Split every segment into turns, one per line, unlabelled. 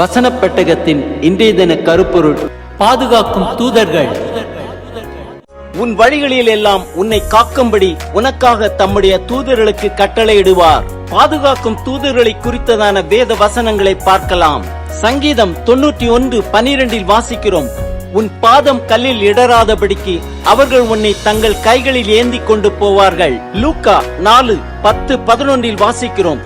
வசன பெட்டகத்தின் இன்றைய தின கருப்பொருள் பாதுகாக்கும் தூதர்கள் உன் வழிகளில் எல்லாம் உன்னை காக்கும்படி உனக்காக தம்முடைய தூதர்களுக்கு கட்டளையிடுவார் பாதுகாக்கும் தூதர்களை குறித்ததான வேத வசனங்களை பார்க்கலாம் சங்கீதம் தொன்னூற்றி ஒன்று பனிரெண்டில் வாசிக்கிறோம் உன் பாதம் கல்லில் இடராதபடிக்கு அவர்கள் உன்னை தங்கள் கைகளில் ஏந்தி கொண்டு போவார்கள் லூக்கா நாலு பத்து பதினொன்றில் வாசிக்கிறோம்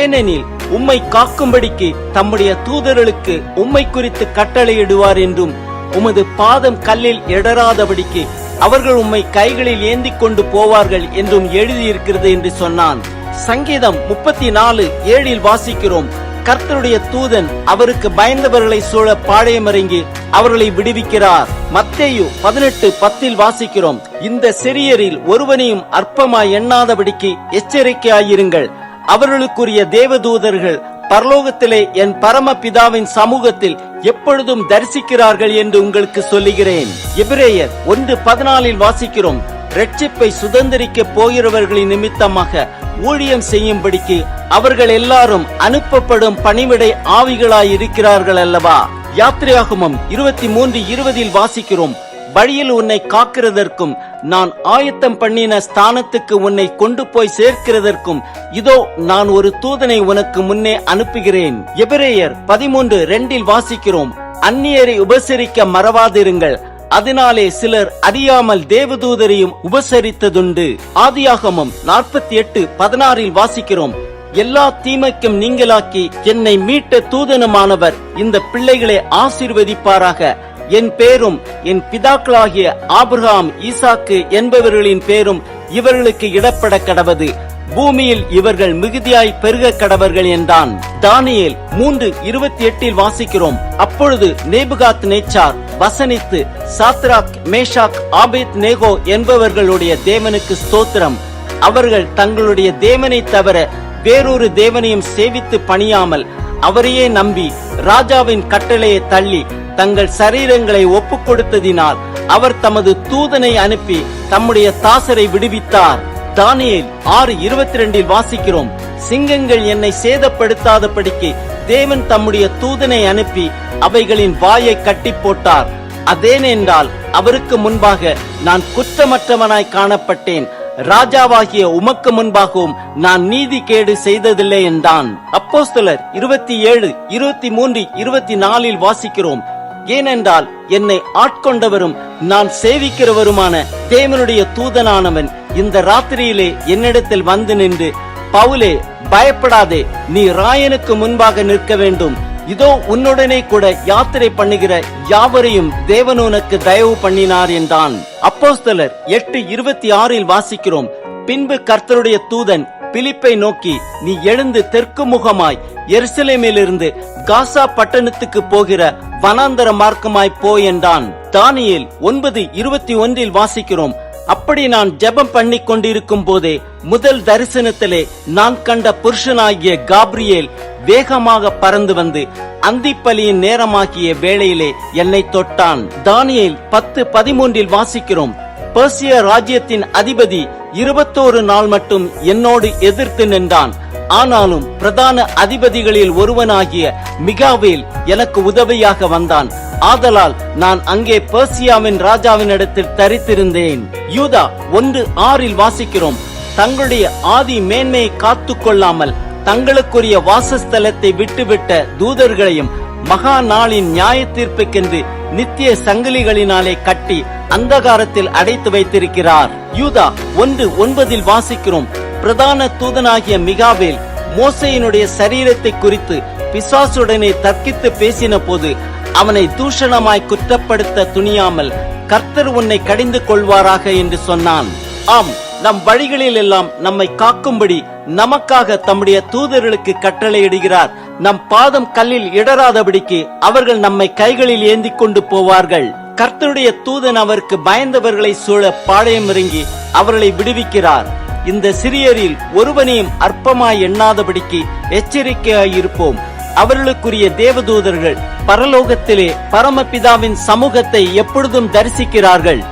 ஏனெனில் உம்மை காக்கும்படிக்கு தம்முடைய தூதர்களுக்கு உம்மை குறித்து கட்டளையிடுவார் என்றும் உமது பாதம் கல்லில் எடராதபடிக்கு அவர்கள் உம்மை கைகளில் ஏந்தி கொண்டு போவார்கள் என்றும் எழுதியிருக்கிறது என்று சொன்னான் சங்கீதம் முப்பத்தி நாலு ஏழில் வாசிக்கிறோம் கர்த்தருடைய தூதன் அவருக்கு பயந்தவர்களை சூழ பாழையமறங்கி அவர்களை விடுவிக்கிறார் மத்தேயு பதினெட்டு பத்தில் வாசிக்கிறோம் இந்த சிறியரில் ஒருவனையும் அற்பமாய் எண்ணாதபடிக்கு எச்சரிக்கையாயிருங்கள் அவர்களுக்குரிய தேவதூதர்கள் பரலோகத்திலே என் பரம பிதாவின் சமூகத்தில் எப்பொழுதும் தரிசிக்கிறார்கள் என்று உங்களுக்கு சொல்லுகிறேன் எபிரேயர் ஒன்று பதினாலில் வாசிக்கிறோம் ரட்சிப்பை சுதந்திரிக்க போகிறவர்களின் நிமித்தமாக ஊழியம் செய்யும்படிக்கு அவர்கள் எல்லாரும் அனுப்பப்படும் பணிவிடை ஆவிகளாய் இருக்கிறார்கள் அல்லவா யாத்திரையாகுமம் இருபத்தி மூன்று இருபதில் வாசிக்கிறோம் வழியில் உன்னை காக்கிறதற்கும் நான் ஆயத்தம் பண்ணின ஸ்தானத்துக்கு உன்னை கொண்டு போய் சேர்க்கிறதற்கும் இதோ நான் ஒரு தூதனை உனக்கு முன்னே அனுப்புகிறேன் எபிரேயர் பதிமூன்று ரெண்டில் வாசிக்கிறோம் அந்நியரை உபசரிக்க மறவாதிருங்கள் அதனாலே சிலர் அறியாமல் தேவதூதரையும் உபசரித்ததுண்டு ஆதியாகமும் நாற்பத்தி எட்டு பதினாறில் வாசிக்கிறோம் எல்லா தீமைக்கும் நீங்களாக்கி என்னை மீட்ட தூதனமானவர் இந்த பிள்ளைகளை ஆசிர்வதிப்பாராக என் பேரும் என் பிதாக்களாகிய ஆபிரகாம் ஈசாக்கு என்பவர்களின் பேரும் இவர்களுக்கு இடப்பட கடவது பூமியில் இவர்கள் மிகுதியாய் பெருக கடவர்கள் என்றான் தானியல் மூன்று இருபத்தி எட்டில் வாசிக்கிறோம் அப்பொழுது நேபுகாத் நேச்சார் வசனித்து சாத்ராக் மேஷாக் ஆபித் நேகோ என்பவர்களுடைய தேவனுக்கு ஸ்தோத்திரம் அவர்கள் தங்களுடைய தேவனை தவிர வேறொரு தேவனையும் சேவித்து பணியாமல் அவரையே நம்பி ராஜாவின் கட்டளையை தள்ளி தங்கள் சரீரங்களை ஒப்புக் கொடுத்ததினால் அவர் தமது தூதனை அனுப்பி தம்முடைய தாசரை விடுவித்தார் தானியல் ஆறு இருபத்தி ரெண்டில் வாசிக்கிறோம் சிங்கங்கள் என்னை சேதப்படுத்தாத தேவன் தம்முடைய தூதனை அனுப்பி அவைகளின் வாயை கட்டி போட்டார் அதேனென்றால் அவருக்கு முன்பாக நான் குற்றமற்றவனாய் காணப்பட்டேன் ராஜாவாகிய உமக்கு முன்பாகவும் நான் நீதி கேடு செய்ததில்லை என்றான் அப்போஸ்தலர் இருபத்தி ஏழு இருபத்தி மூன்று இருபத்தி நாலில் வாசிக்கிறோம் ஏனென்றால் என்னை ஆட்கொண்டவரும் நான் சேவிக்கிறவருமான தேவனுடைய தூதனானவன் இந்த ராத்திரியிலே என்னிடத்தில் வந்து நின்று பவுலே பயப்படாதே நீ ராயனுக்கு முன்பாக நிற்க வேண்டும் இதோ உன்னுடனே கூட யாத்திரை பண்ணுகிற யாவரையும் தேவன் உனக்கு தயவு பண்ணினார் என்றான் அப்போஸ்தலர் எட்டு இருபத்தி ஆறில் வாசிக்கிறோம் பின்பு கர்த்தருடைய தூதன் பிலிப்பை நோக்கி நீ எழுந்து தெற்கு முகமாய் எருசலேமிலிருந்து காசா பட்டணத்துக்கு போகிற வனாந்தர மார்க்கமாய் போ என்றான் தானியில் ஒன்பது இருபத்தி ஒன்றில் வாசிக்கிறோம் அப்படி நான் ஜெபம் பண்ணி கொண்டிருக்கும் போதே முதல் தரிசனத்திலே நான் கண்ட புருஷனாகிய காப்ரியேல் வேகமாக பறந்து வந்து அந்திப்பலியின் நேரமாகிய வேளையிலே என்னை தொட்டான் தானியில் பத்து பதிமூன்றில் வாசிக்கிறோம் பெர்சிய ராஜ்யத்தின் அதிபதி இருபத்தோரு நாள் மட்டும் என்னோடு எதிர்த்து நின்றான் ஆனாலும் பிரதான அதிபதிகளில் ஒருவனாகிய மிகாவேல் எனக்கு உதவியாக வந்தான் ஆதலால் நான் அங்கே பர்சியாவின் ராஜாவின் இடத்தில் தரித்திருந்தேன் யூதா ஒன்று ஆறில் வாசிக்கிறோம் தங்களுடைய ஆதி மேன்மையை காத்து கொள்ளாமல் தங்களுக்குரிய வாசஸ்தலத்தை விட்டுவிட்ட தூதர்களையும் மகா நாளின் நியாய தீர்ப்புக்கென்று நித்திய சங்கிலிகளினாலே கட்டி அந்தகாரத்தில் அடைத்து வைத்திருக்கிறார் யூதா ஒன்று ஒன்பதில் வாசிக்கிறோம் பிரதான தூதனாகிய மிகாவேல் மோசையினுடைய சரீரத்தை குறித்து பிசாசுடனே தர்க்கித்து பேசின போது அவனை தூஷணமாய் குற்றப்படுத்த துணியாமல் கர்த்தர் உன்னை கடிந்து கொள்வாராக என்று சொன்னான் ஆம் நம் வழிகளில் எல்லாம் நம்மை காக்கும்படி நமக்காக தம்முடைய தூதர்களுக்கு கட்டளையிடுகிறார் நம் பாதம் கல்லில் இடராதபடிக்கு அவர்கள் நம்மை கைகளில் ஏந்தி கொண்டு போவார்கள் கர்த்தருடைய தூதன் அவருக்கு பயந்தவர்களை சூழ பாளையம் இறங்கி அவர்களை விடுவிக்கிறார் இந்த சிறியரில் ஒருவனையும் அற்பமாய் எண்ணாதபடிக்கு எச்சரிக்கையாயிருப்போம் அவர்களுக்குரிய தேவதூதர்கள் பரலோகத்திலே பரமபிதாவின் சமூகத்தை எப்பொழுதும் தரிசிக்கிறார்கள்